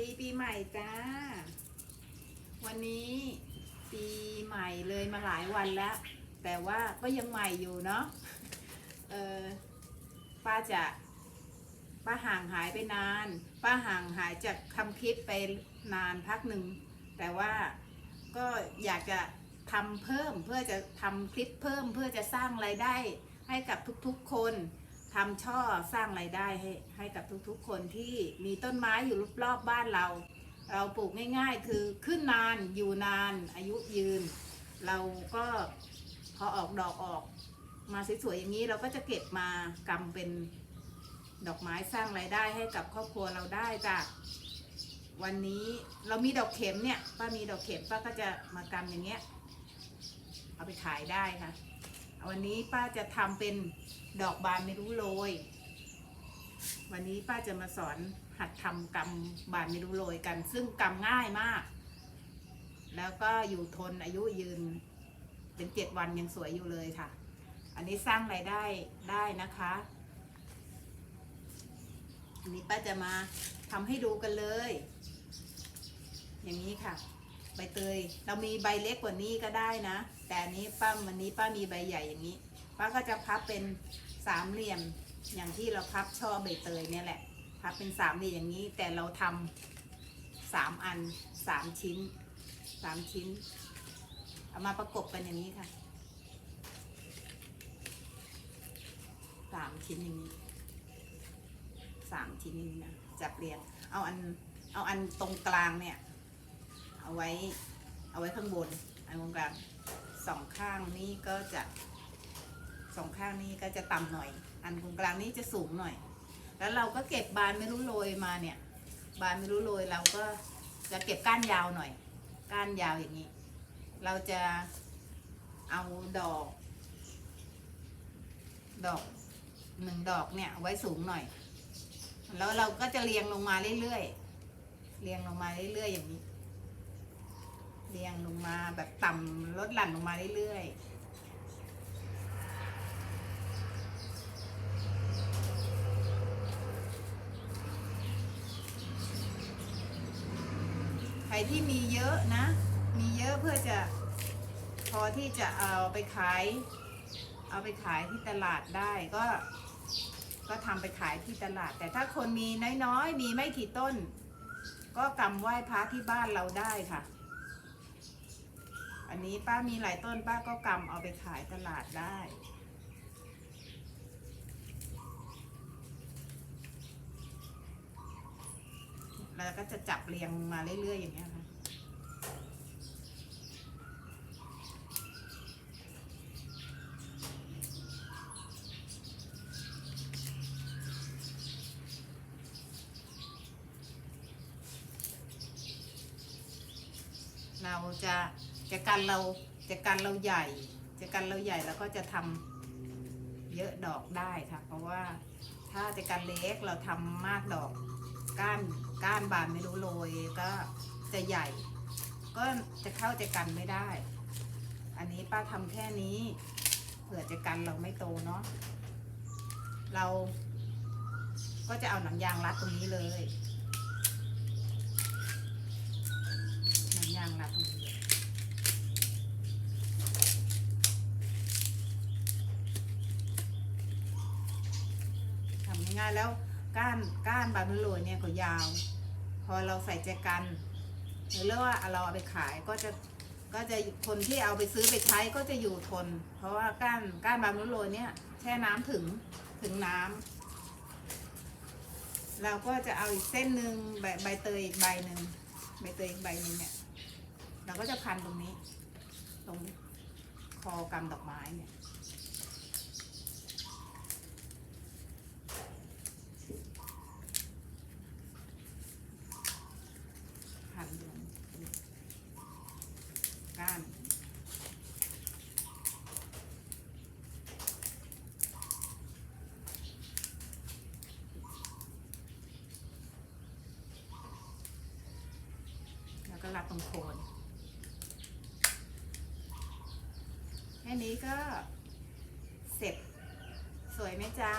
ดีปีใหม่จ้า วันนี้ปีใหม่เลยมาหลายวันแล้ว แต่ว่าก็ยังใหม่อยู่เนาะเออป้าจะป้าห่างหายไปนาน ป้าห่างหายจากทำคลิปไปนานพักหนึ่ง แต่ว่าก็อยากจะทำเพิ่มเพื่อจะทำคลิปเพิ่มเพื่อจะสร้างรายได้ให้กับทุกๆคน ทำช่อสร้างรายได้ให้ให้กับทุกๆ คนที่มีต้นไม้อยู่รอบๆบ้านเรา เราปลูกง่ายๆ คือขึ้นนานอยู่นานอายุยืน เราก็พอออกดอกออกมาสวยๆอย่างนี้เราก็จะเก็บมากำเป็นดอกไม้สร้างรายได้ให้กับครอบครัวเราได้จ้ะวันนี้เรามีดอกเข็มเนี่ยป้ามีดอกเข็มป้าก็จะมากำอย่างเงี้ย เอาไปขายได้ค่ะ วันนี้ป้าจะทำเป็นดอกบานไม่รู้โรย วันนี้ป้าจะมาสอนหัดทำกำบานไม่รู้โรยกัน ซึ่งกำง่ายมาก แล้วก็อยู่ทนอายุยืนเป็นเจ็ดวันยังสวยอยู่เลยค่ะ อันนี้สร้างรายได้ได้นะคะอันนี้ป้าจะมาทำให้ดูกันเลย อย่างนี้ค่ะ ใบเตยเรามีใบเล็กกว่านี้ก็ได้นะ แต่อันนี้ป้าวันนี้ป้ามีใบใหญ่อย่างนี้ ป้าก็จะพับเป็นสามเหลี่ยมอย่างที่เราพับช่อใบเตยเนี่ยแหละ พับเป็นสามเหลี่ยมอย่างนี้ แต่เราทำสามอันสามชิ้นสามชิ้น เอามาประกบกันอย่างนี้ค่ะสามชิ้นอย่างนี้สามชิ้นอย่างนี้นะจับเรียงเอาอันเอาอันตรงกลางเนี่ย เอาไว้เอาไว้ข้างบนอันตรงกลาง สองข้างนี้ก็จะสองข้างนี้ก็จะต่ำหน่อย อันตรงกลางนี้จะสูงหน่อย แล้วเราก็เก็บบานไม่รู้โรยมาเนี่ย บานไม่รู้โรยเราก็จะเก็บก้านยาวหน่อย ก้านยาวอย่างนี้ เราจะเอาดอก ดอกหนึ่งดอกเนี่ยไว้สูงหน่อย แล้วเราก็จะเรียงลงมาเรื่อยๆ เรียงลงมาเรื่อยๆอย่างนี้ เรียงลงมาแบบต่ำลดหลั่นลงมาเรื่อยๆใครที่มีเยอะนะ มีเยอะเพื่อจะพอที่จะเอาไปขาย เอาไปขายที่ตลาดได้ก็ ก็ทำไปขายที่ตลาด แต่ถ้าคนมีน้อยๆ มีไม่กี่ต้น ก็กำไหว้พระที่บ้านเราได้ค่ะ อันนี้ป้ามีหลายต้นป้าก็กำเอาไปขายตลาดได้ แล้วก็จะจับเรียงมาเรื่อยๆอย่างเงี้ยค่ะเราจะ จะกันเราจะกันเราใหญ่จะกันเราใหญ่แล้วก็จะทำเยอะดอกได้ค่ะ เพราะว่าถ้าจะกันเล็กเราทำมากดอกก้านก้านบานไม่รู้โรยก็จะใหญ่ ก็จะเข้าจะกันไม่ได้ อันนี้ป้าทำแค่นี้เผื่อจะกันเราไม่โตเนาะเราก็จะเอาหนังยางรัดตรงนี้เลย หนังยางรัดตรงนี้เลยทำ ง่ายแล้วก้านก้านบานมะโรยเนี่ยก็ยาว พอเราใส่ใจกันหรือว่าเราเอาไปขายก็จะก็จะคนที่เอาไปซื้อไปใช้ก็จะอยู่ทน เพราะว่าก้านก้านบานมะโรยเนี่ยแช่น้ำถึงถึงน้ำเราก็จะเอาอีกเส้นหนึ่งใบใบเตยอีกใบหนึ่งใบเตยอีกใบหนึ่งเนี่ยเราก็จะพันตรงนี้ ตรงคอกำดอกไม้เนี่ย โคนแค่นี้ก็เสร็จ สวยไหมจ๊ะ